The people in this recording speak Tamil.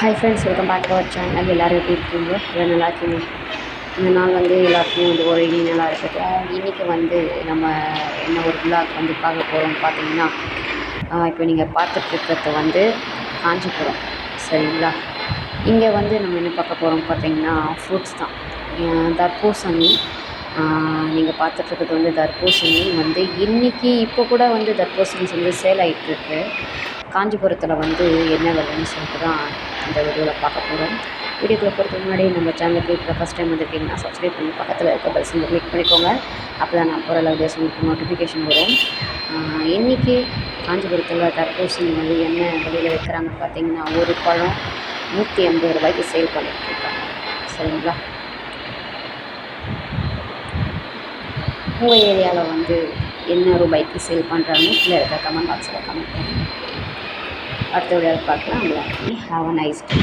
Hi friends welcome back to our channel எல்லோரும் எப்படி இருக்கீங்க? எல்லாம் நல்லா இருக்கீங்க? இந்த நாள் வந்து எல்லாருக்கும் வந்து ஒரு இனி நல்லா இருக்குது இன்றைக்கி வந்து நம்ம என்ன ஒரு விழாக்கு வந்து பார்க்க போகிறோம் பார்த்தீங்கன்னா இப்போ நீங்கள் பார்த்துட்ருக்கிறது வந்து காஞ்சிபுரம். சரிங்களா? இங்கே வந்து நம்ம என்ன பார்க்க போகிறோம் பார்த்தீங்கன்னா ஃப்ரூட்ஸ் தான். தர்பூசணி நீங்கள் பார்த்துட்ருக்கிறது வந்து தர்பூசணி. வந்து இன்றைக்கி இப்போ கூட வந்து தர்பூசணிஸ் வந்து சேல் ஆகிட்டுருக்கு காஞ்சிபுரத்தில் வந்து என்ன விலைன்னு சொல்லிட்டு தான் இந்த வீடியோவில் பார்க்க போகிறோம் வீடியோக்குள்ளே போகிறதுக்கு முன்னாடி நம்ம சேனலுக்கு இப்போ ஃபஸ்ட் டைம் வந்துருக்கீங்கன்னா சப்ஸ்கிரைப் பண்ணி பக்கத்தில் இருக்க பெல் சிம்பிள் கிளிக் பண்ணிக்கோங்க. அப்போ தான் நான் போகிற வீடியோஸ் உங்களுக்கு நோட்டிஃபிகேஷன் வரும். இன்றைக்கி காஞ்சிபுரத்தில் தர்பூசணி வந்து என்ன விலையில் விற்கிறாங்க பார்த்தீங்கன்னா ஒரு பழம் நூற்றி எண்பது ரூபாய்க்கு சேல் பண்ணிட்டுருக்காங்க சரிங்களா? உங்கள் ஏரியாவில் வந்து என்ன ரூபாய்க்கு சேல் பண்ணுறாங்கன்னு கீழே இருக்க கமெண்ட் பாக்ஸில் கமெண்ட் பண்ணுங்கள் அடுத்த வீடியோவில் பார்க்கலாம். Have a nice day